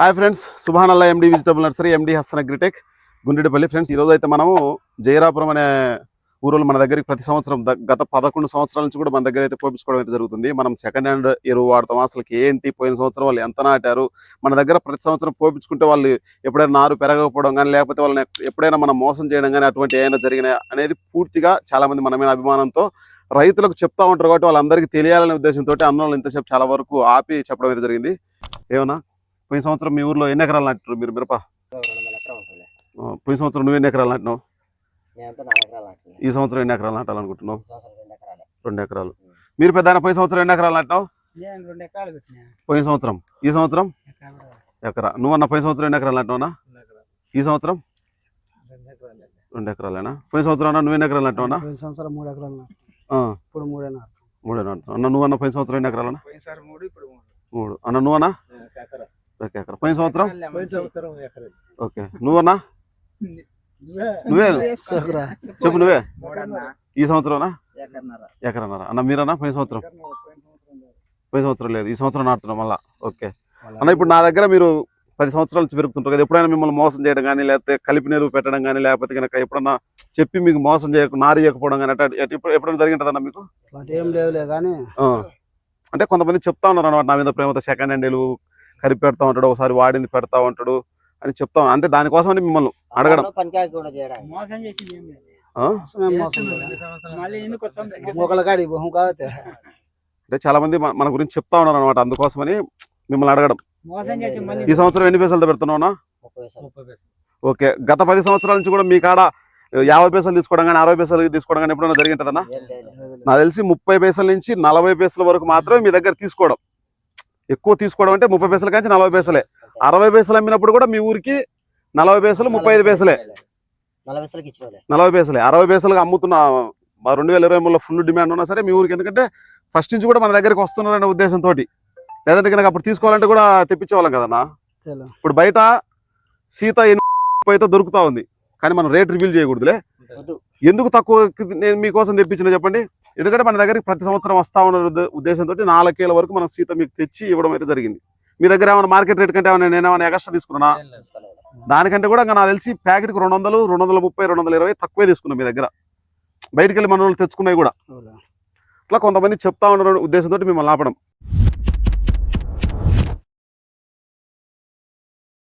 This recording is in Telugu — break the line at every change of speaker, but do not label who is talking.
Hi friends సుభానల్లా MD vegetable nursery MD Hasan agritech Gundepalli friends ఈరోజు అయితే మనము జయరాపురం అనే ఊరులో మన దగ్గరికి ప్రతి సంవత్సరం గత పదకొండు సంవత్సరాల నుంచి కూడా మన దగ్గర అయితే పోపించుకోవడం అయితే జరుగుతుంది. మనం సెకండ్ హ్యాండ్ ఎరువు వాడతాం. అసలు ఏంటి? పోయిన సంవత్సరం వాళ్ళు ఎంత నాటారు? మన దగ్గర ప్రతి సంవత్సరం పోపించుకుంటే వాళ్ళు ఎప్పుడైనా నారు పెరగకపోవడం కానీ లేకపోతే వాళ్ళని ఎప్పుడైనా మనం మోసం చేయడం కానీ అటువంటి ఏమైనా జరిగినాయి అనేది పూర్తిగా చాలా మంది మన అభిమానంతో రైతులకు చెప్తా ఉంటారు కాబట్టి వాళ్ళందరికీ తెలియాలనే ఉద్దేశంతో అన్నోళ్ళు ఇంతసేపు చాలా వరకు ఆపి చెప్పడం అయితే జరిగింది. ఏమన్నా? పోయిన సంవత్సరం మీ ఊర్లో ఎన్ని ఎకరాలు నాటారు మీరు మిరప? పోయిన సంవత్సరం నువ్వు ఎన్ని ఎకరాలు నాటినావు? ఈ సంవత్సరం ఎన్ని ఎకరాలు నాటాలనుకుంటున్నావు?
రెండు ఎకరాలే.
మీరు పెద్ద పోయిన సంవత్సరం ఎన్ని ఎకరాలు నాటినావు? పోయిన సంవత్సరం. ఈ సంవత్సరం?
ఎకరా.
నువ్వన్న పోయిన సంవత్సరం ఎన్ని ఎకరాలు నాటినావునా ఈ సంవత్సరం?
రెండు ఎకరాలు.
రెండు ఎకరాలేనా? పోయిన సంవత్సరం నువ్వు ఎన్ని ఎకరాలు నాటినావునా
సంవత్సరం మూడు ఎకరాలు ఇప్పుడు మూడే నాటు
మూడే అన్న నువ్వన్న పోయిన సంవత్సరం ఎన్ని ఎకరాలనా
మూడు
అన్న నువ్వన్నా?
ఎకరా
ఒక ఎకరా పోయిన సంవత్సరం?
సంవత్సరం
ఓకే. నువ్వన్నా? నువ్వే. చెప్పు నువ్వే. ఈ సంవత్సరంనా
ఎకరన్నర.
అన్న మీరన్నా? పోయిన సంవత్సరం? పోయిన సంవత్సరం లేదు. ఈ సంవత్సరం నాటున్నాం మళ్ళా. ఓకే. అన్న ఇప్పుడు నా దగ్గర మీరు పది సంవత్సరాల నుంచి పెరుగుతుంటారు కదా. ఎప్పుడైనా మిమ్మల్ని మోసం చేయడం కానీ లేకపోతే కలిపి నీరు పెట్టడం కానీ లేకపోతే కనుక ఎప్పుడన్నా చెప్పి మీకు మోసం చేయక నారి చేయకపోవడం కానీ ఎప్పుడైనా జరిగింటుందన్న మీకు?
ఏం కానీ.
అంటే కొంతమంది చెప్తా ఉన్నారు అనమాట నా మీద ప్రేమతో సెకండ్ హ్యాండ్ కలిపి పెడతా ఉంటాడు ఒకసారి వాడింది పెడతా ఉంటాడు అని చెప్తా ఉన్నా. అంటే దానికోసం అని మిమ్మల్ని అడగడం. అంటే చాలా మంది మన- గురించి చెప్తా ఉన్నారు అనమాట అందుకోసమని మిమ్మల్ని అడగడం.
మోసం చేసి మళ్ళీ
ఈ సంవత్సరం ఎన్ని పైసలతో పెడుతున్నావునా. ఓకే. గత పది సంవత్సరాల నుంచి కూడా మీ కాడ యాభై పైసలు తీసుకోవడం కానీ అరవై పైసలు తీసుకోవడం కానీ ఎప్పుడైనా జరిగింటుందన్నా నాకు తెలిసి ముప్పై పైసల నుంచి నలభై పైసల వరకు మాత్రమే మీ దగ్గర తీసుకోవడం. ఎక్కువ తీసుకోవడం అంటే ముప్పై పైసల నుంచి నలభై పైసలే. అరవై పైసలు అమ్మినప్పుడు కూడా మీ ఊరికి నలభై పైసలు ముప్పై ఐదు పైసలే.
నలభై
పైసలే. అరవై పైసలుగా అమ్ముతున్న మా రెండు వేల ఇరవై మూడులో ఫుల్ డిమాండ్ ఉన్నా సరే మీ ఊరికి. ఎందుకంటే ఫస్ట్ నుంచి కూడా మన దగ్గరికి వస్తున్నారనే ఉద్దేశంతో లేదంటే కనుక అప్పుడు తీసుకోవాలంటే కూడా తెప్పించేవాళ్ళం కదన్నా. ఇప్పుడు బయట సీత ఎన్ని అయితే దొరుకుతా ఉంది. కానీ మనం రేట్ రివీల్ చేయకూడదులే. ఎందుకు తక్కువ నేను మీకోసం తెప్పించిన చెప్పండి? ఎందుకంటే మన దగ్గరికి ప్రతి సంవత్సరం వస్తా ఉన్న ఉద్ద- ఉద్దేశంతో నాలుగు కేల వరకు మనం సీత మీకు తెచ్చి ఇవ్వడం అయితే జరిగింది. మీ దగ్గర ఏమైనా మార్కెట్ రేట్ కంటే ఏమైనా నేను ఏమైనా ఎక్స్ట్రా తీసుకున్నా దానికంటే కూడా ఇంకా నాకు తెలిసి ప్యాకెట్కి రెండు వందలు రెండు వందల ముప్పై రెండు వందల ఇరవై తక్కువే తీసుకున్నాం మీ దగ్గర. బయటికి వెళ్ళి మన వాళ్ళు తెచ్చుకున్నాయి కూడా.
అవునా.
ఇట్లా కొంతమంది చెప్తా ఉన్న ఉద్దేశంతో మిమ్మల్ని ఆపడం.